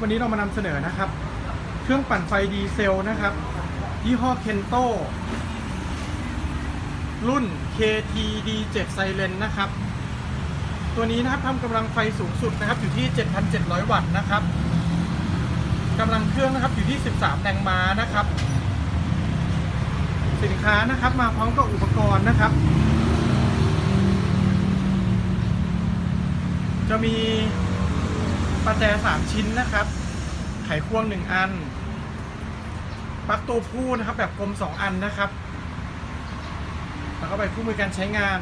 วันนี้เรามานำเสนอนะครับ เครื่องปั่นไฟดีเซลนะครับ ยี่ห้อเคนโตรุ่น KTD7 Siren นะครับ ตัวนี้นะครับทำกำลังไฟสูงสุดนะครับ อยู่ที่ 7,700 วัตต์นะครับกำลังเครื่องนะครับอยู่ที่ 13 แรงม้านะครับ สินค้านะครับมาพร้อมกับอุปกรณ์นะครับ จะมี ประแจสามชิ้นนะครับ ไขควงหนึ่งอันปลั๊กตัวผู้นะครับ แบบกลมสองอันนะครับ แล้วก็ไปคู่มือการใช้งาน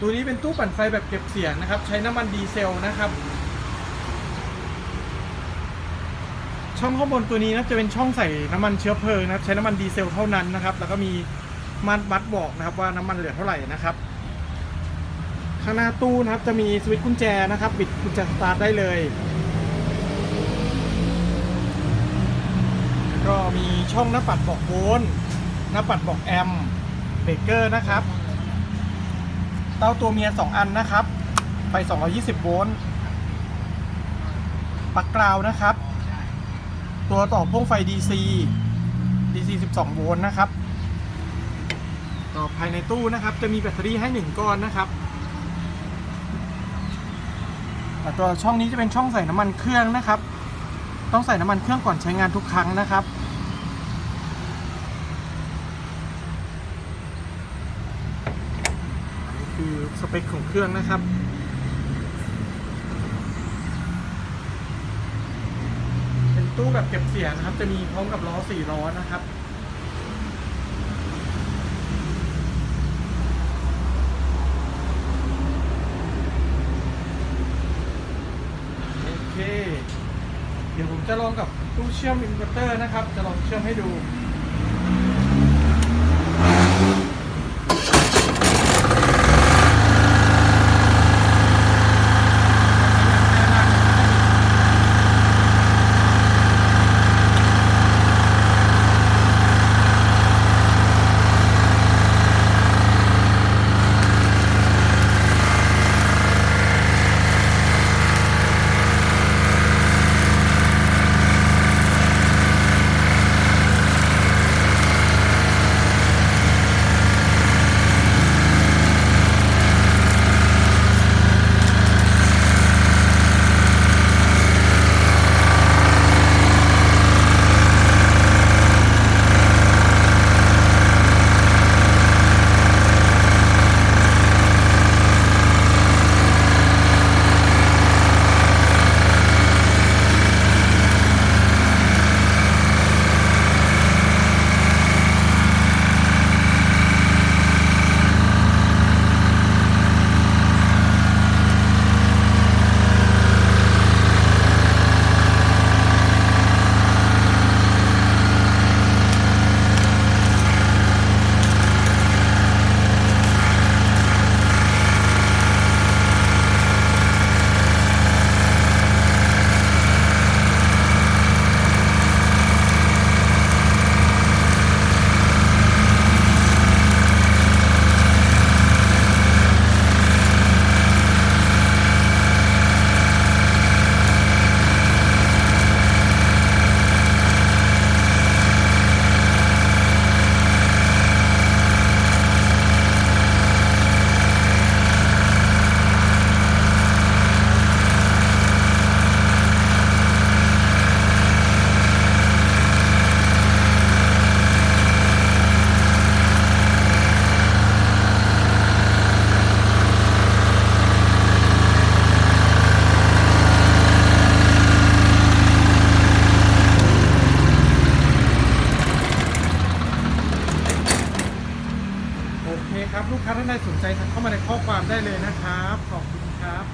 ตัวนี้เป็นตู้ปั่นไฟแบบเก็บเสียงนะครับ ใช้น้ำมันดีเซลนะครับ ช่องข้างบนตัวนี้นะจะเป็นช่องใส่น้ำมันเชื้อเพลิงนะครับ ใช้น้ำมันดีเซลเท่านั้นนะครับ แล้วก็มีมัดวัดบอกนะครับว่าน้ำมันเหลือเท่าไหร่นะครับ ข้างหน้าตู้นะครับจะมีสวิตช์กุญแจนะครับ บิดกุญแจสตาร์ทได้เลย ก็มีช่องหน้าปัดบอกโวลต์หน้าปัดบอกแอมป์เบรกเกอร์นะครับ เต้าตัวเมีย 2 อันนะครับไฟ220 โวลต์ปลั๊กกราวนะครับ ตัวต่อพ่วงไฟ DC DC 12 โวลต์นะครับ ต่อภายในตู้นะครับ จะมีแบตเตอรี่ให้ 1 ก้อนนะครับ แต่ตัวช่องนี้จะเป็นช่องใส่น้ำมันเครื่องนะครับ ต้องใส่น้ำมันเครื่องก่อนใช้งานทุกครั้งนะครับ นี่คือสเปคของเครื่องนะครับเป็นตู้แบบเก็บเสียงนะครับ จะมีพร้อมกับล้อสี่ล้อนะครับ โอเค เดี๋ยวผมจะลองกับตู้เชื่อมอินเวอร์เตอร์นะครับ จะลองเชื่อมให้ดู ท่านใดสนใจทักเข้ามาในข้อความได้เลยนะครับ ขอบคุณครับ